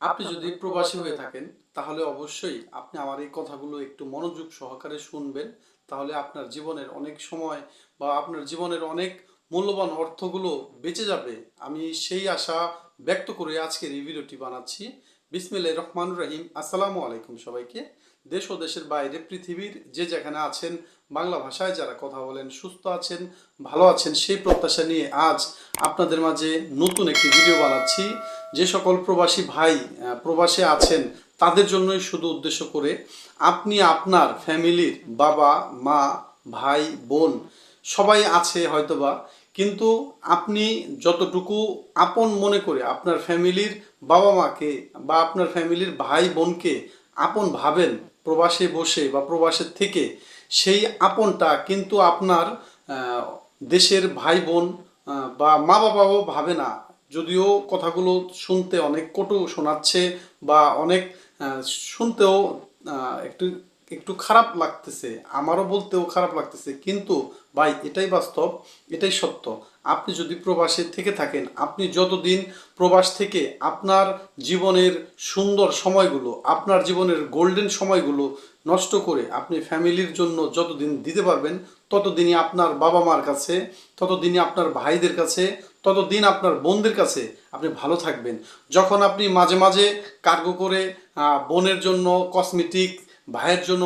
আপনি যদি প্রবাসী হয়ে থাকেন তাহলে অবশ্যই আপনি আমার এই কথাগুলো একটু মনোযোগ সহকারে শুনবেন। তাহলে আপনার জীবনের অনেক সময় বা আপনার জীবনের অনেক মূল্যবান অর্থগুলো বেঁচে যাবে। আমি সেই আশা ব্যক্ত করে আজকের এই ভিডিওটি বানাচ্ছি। বিসমিল্লাহ রহমান রহিম। আসসালামু আলাইকুম সবাইকে। দেশ ও দেশের বাইরে পৃথিবীর যে যেখানে আছেন বাংলা ভাষায় যারা কথা বলেন সুস্থ আছেন ভালো আছেন সেই প্রত্যাশা নিয়ে আজ আপনাদের মাঝে নতুন একটি ভিডিও বানাচ্ছি। যে সকল প্রবাসী ভাই প্রবাসে আছেন, তাদের জন্যই শুধু উদ্দেশ্য করে আপনি আপনার ফ্যামিলির বাবা, মা, ভাই, বোন সবাই আছে হয়তোবা, কিন্তু আপনি যতটুকু আপন মনে করে আপনার ফ্যামিলির বাবা মাকে বা আপনার ফ্যামিলির ভাই, বোনকে আপন ভাবেন প্রবাসে বসে বা প্রবাসের থেকে, সেই আপনটা কিন্তু আপনার দেশের ভাই, বোন বা মা বাবাও ভাবে না। যদিও কথাগুলো শুনতে অনেক কটু শোনাচ্ছে বা অনেক শুনতেও একটু একটু খারাপ লাগতেছে, আমারও বলতেও খারাপ লাগতেছে, কিন্তু ভাই, এটাই বাস্তব, এটাই সত্য। আপনি যদি প্রবাসে থেকে থাকেন, আপনি যতদিন প্রবাস থেকে আপনার জীবনের সুন্দর সময়গুলো, আপনার জীবনের গোল্ডেন সময়গুলো নষ্ট করে আপনি ফ্যামিলির জন্য যতদিন দিতে পারবেন, ততদিনই আপনার বাবা মার কাছে, ততদিনই আপনার ভাইদের কাছে ততদিন আপনার বোনদের কাছে আপনি ভালো থাকবেন। যখন আপনি মাঝে মাঝে কার্গো করে বোনের জন্য কসমেটিক, ভাইয়ের জন্য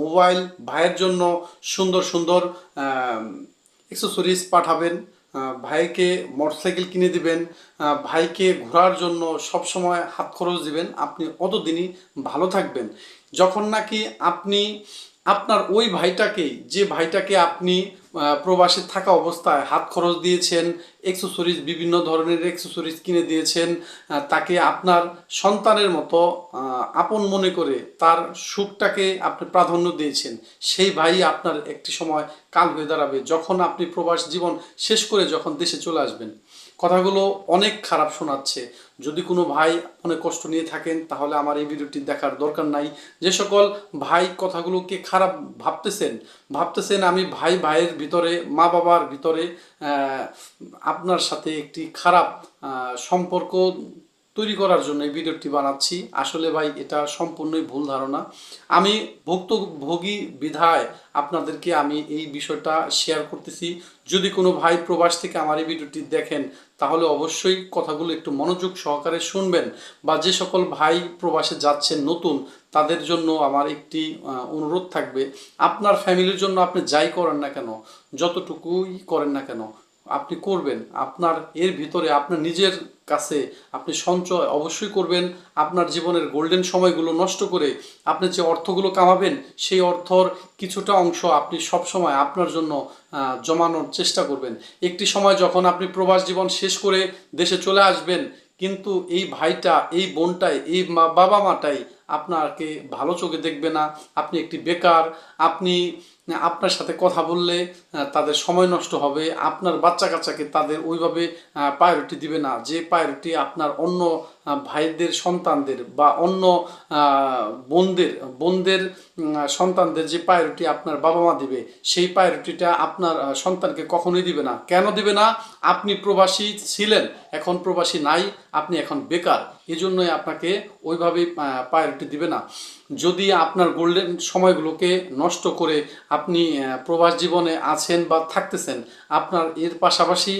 মোবাইল, ভাইয়ের জন্য সুন্দর সুন্দর অ্যাক্সেসরিজ পাঠাবেন ভাইকে মোটরসাইকেল কিনে দিবেন ভাইকে ঘোরার জন্য সব সময় হাত খরচ দিবেন, আপনি অতদিনই ভালো থাকবেন। যখন নাকি আপনি আপনার ওই ভাইটাকে, যে ভাইটাকে আপনি প্রবাসে থাকা অবস্থায় হাত খরচ দিয়েছেন এক্সেসরিজ বিভিন্ন ধরনের এক্সেসরিজ কিনে দিয়েছেন তাকে আপনার সন্তানের মতো আপন মনে করে তার সুখটাকে আপনি প্রাধান্য দিয়েছেন, সেই ভাই আপনার একটি সময় কাল হয়ে দাঁড়াবে। যখন আপনি প্রবাস জীবন শেষ করে যখন দেশে চলে আসবেন কথাগুলো অনেক খারাপ শোনাচ্ছে। যদি কোনো ভাই অনেক কষ্ট নিয়ে থাকেন, তাহলে আমার এই ভিডিওটি দেখার দরকার নাই। যে সকল ভাই কথাগুলোকে খারাপ ভাবতেছেন ভাবতেছেন আমি ভাই, ভাইয়ের ভিতরে, মা বাবার ভিতরে আপনার সাথে একটি খারাপ সম্পর্ক তৈরি করার জন্য এই ভিডিওটি বানাচ্ছি। আসলে ভাই, এটা সম্পূর্ণই ভুল ধারণা। আমি ভুক্তভোগী বিধায় আপনাদেরকে আমি এই বিষয়টা শেয়ার করতেছি। যদি কোনো ভাই প্রবাস থেকে আমার এই ভিডিওটি দেখেন, তাহলে অবশ্যই কথাগুলো একটু মনোযোগ সহকারে শুনবেন বা যে সকল ভাই প্রবাসে যাচ্ছেন নতুন, তাদের জন্য আমার একটি অনুরোধ থাকবে। আপনার ফ্যামিলির জন্য আপনি যাই করেন না কেন, যতটুকুই করেন না কেন আপনি করবেন, আপনার এর ভিতরে আপনার নিজের কাছে আপনি সঞ্চয় অবশ্যই করবেন, আপনার জীবনের গোল্ডেন সময়গুলো নষ্ট করে আপনি যে অর্থগুলো কামাবেন, সেই অর্থর কিছুটা অংশ আপনি সব সময় আপনার জন্য জমানোর চেষ্টা করবেন। একটি সময় যখন আপনি প্রবাস জীবন শেষ করে দেশে চলে আসবেন, কিন্তু এই ভাইটা, এই বোনটাই, এই বাবা মাটাই আপনাকে ভালো চোখে দেখবে না, আপনি একটি বেকার, আপনি আপনার সাথে কথা বললে তাদের সময় নষ্ট হবে, আপনার বাচ্চা কাচ্চাকে তাদের ওইভাবে প্রায়োরিটি দিবে না। যে প্রায়োরিটি আপনার অন্য ভাইদের সন্তানদের বা অন্য বোনদের বোনদের সন্তানদের যে প্রায়োরিটি আপনার বাবা মা দিবে, সেই প্রায়োরিটিটা আপনার সন্তানকে কখনোই দিবে না। কেন দিবে না? আপনি প্রবাসী ছিলেন, এখন প্রবাসী নাই, আপনি এখন বেকার। এজন্যই আপনাকে ওইভাবে প্রায়োরিটি দিবে না। যদি আপনার গোল্ডেন সময়গুলোকে নষ্ট করে আপনি প্রবাস জীবনে আছেন বা থাকতেছেন, আপনার এর পাশাপাশি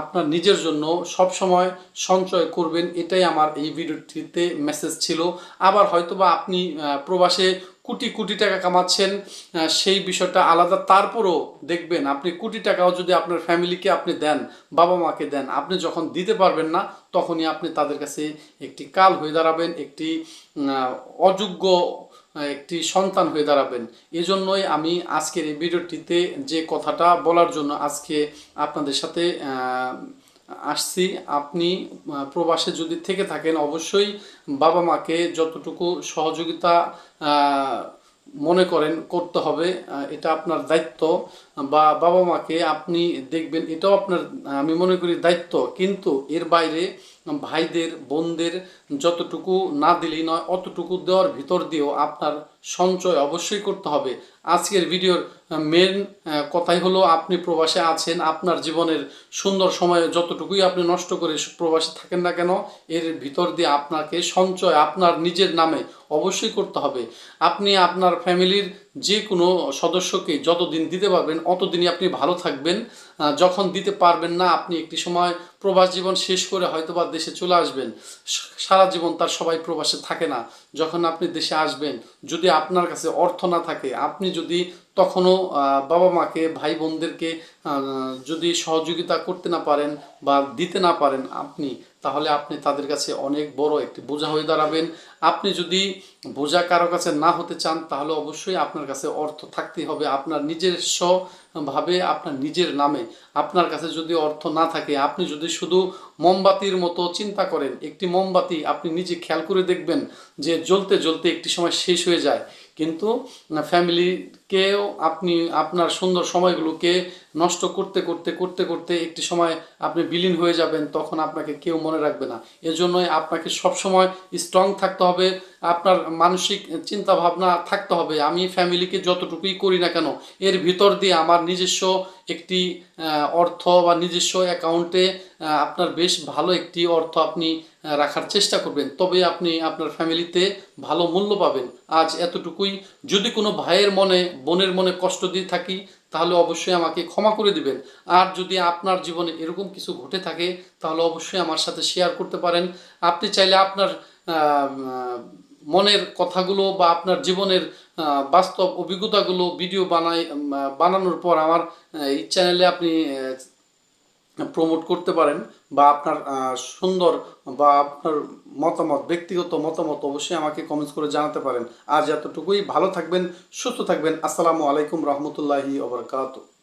আপনার নিজের জন্য সব সময় সঞ্চয় করবেন, এটাই আমার এই ভিডিওটিতে মেসেজ ছিল। আবার হয়তোবা আপনি প্রবাসে কোটি কোটি টাকা কামাচ্ছেন সেই বিষয়টা আলাদা। তারপরও দেখবেন আপনি কোটি টাকাও যদি আপনার ফ্যামিলিকে আপনি দেন বাবা মাকে দেন, আপনি যখন দিতে পারবেন না, তখনই আপনি তাদের কাছে একটি কাল হয়ে দাঁড়াবেন, একটি অযোগ্য একটি সন্তান হয়ে দাঁড়াবেন। এজন্যই আমি আজকের এই ভিডিওটিতে যে কথাটা বলার জন্য আজকে আপনাদের সাথে আসছি। আপনি প্রবাসে যদি থেকে থাকেন, অবশ্যই বাবা মাকে যতটুকু সহযোগিতা মনে করেন করতে হবে এটা আপনার দায়িত্ব। বা বাবা মাকে আপনি দেখবেন, এটাও আপনার, আমি মনে করি, দায়িত্ব। কিন্তু এর বাইরে ভাইদের, বোনদের যতটুকু না দিলেই নয়, অতটুকু দেওয়ার ভিতর দিয়েও আপনার সঞ্চয় অবশ্যই করতে হবে। আজকের ভিডিওর মেন কথাই হলো আপনি প্রবাসে আছেন, আপনার জীবনের সুন্দর সময় যতটুকুই আপনি নষ্ট করে প্রবাসে থাকেন না কেন, এর ভিতর দিয়ে আপনাকে সঞ্চয়, আপনার নিজের নামে অবশ্যই করতে হবে। আপনি আপনার ফ্যামিলির যে কোনো সদস্যকে যতদিন দিতে পারবেন, অতদিনই আপনি ভালো থাকবেন। যখন দিতে পারবেন না, আপনি একটি সময় প্রবাস জীবন শেষ করে হয়তো বা দেশে চলে আসবেন। সারা জীবন তার সবাই প্রবাসে থাকে না। যখন আপনি দেশে আসবেন, যদি আপনার কাছে অর্থ না থাকে, আপনি যদি তখনও বাবা মাকে, ভাই বোনদেরকে যদি সহযোগিতা করতে না পারেন বা দিতে না পারেন, আপনি তাহলে আপনি তাদের কাছে অনেক বড় একটি বোঝা হয়ে দাঁড়াবেন। আপনি যদি বোঝা কারও কাছে না হতে চান, তাহলে অবশ্যই আপনার কাছে অর্থ থাকতেই হবে। আপনার নিজস্ব ভাবে আপনার নিজের নামে। আপনার কাছে যদি অর্থ না থাকে, আপনি যদি শুধু মোমবাতির মতো চিন্তা করেন, একটি মোমবাতি আপনি নিজে খেয়াল করে দেখবেন যে জ্বলতে জ্বলতে একটি সময় শেষ হয়ে যায়। কিন্তু ফ্যামিলিকেও আপনি, আপনার সুন্দর সময়গুলোকে নষ্ট করতে করতে করতে করতে একটি সময় আপনি বিলীন হয়ে যাবেন, তখন আপনাকে কেউ মনে রাখবে না। এজন্যই আপনাকে সবসময় স্ট্রং থাকতে হবে, আপনার মানসিক চিন্তা ভাবনা থাকতে হবে, আমি ফ্যামিলিকে যতটুকুই করি না কেন, এর ভিতর দিয়ে আমার নিজস্ব একটি অর্থ বা নিজস্ব অ্যাকাউন্টে আপনার বেশ ভালো একটি অর্থ আপনি রাখার চেষ্টা করবেন। তবে আপনি আপনার ফ্যামিলিতে ভালো মূল্য পাবেন। আজ এতটুকুই। যদি কোনো ভাইয়ের মনে, বোনের মনে কষ্ট দিয়ে থাকি, তাহলে অবশ্যই আমাকে ক্ষমা করে দিবেন। আর যদি আপনার জীবনে এরকম কিছু ঘটে থাকে, তাহলে অবশ্যই আমার সাথে শেয়ার করতে পারেন। আপনি চাইলে আপনার মনের কথাগুলো বা আপনার জীবনের বাস্তব অভিজ্ঞতাগুলো ভিডিও বানাই বানানোর পর আমার এই চ্যানেলে আপনি প্রমোট করতে পারেন বা আপনার সুন্দর বা আপনার মতামত, ব্যক্তিগত মতামত অবশ্যই আমাকে কমেন্টস করে জানাতে পারেন। আজ এতটুকুই, ভালো থাকবেন, সুস্থ থাকবেন। আসসালামু আলাইকুম রহমতুল্লাহি ওবরকাতুহ।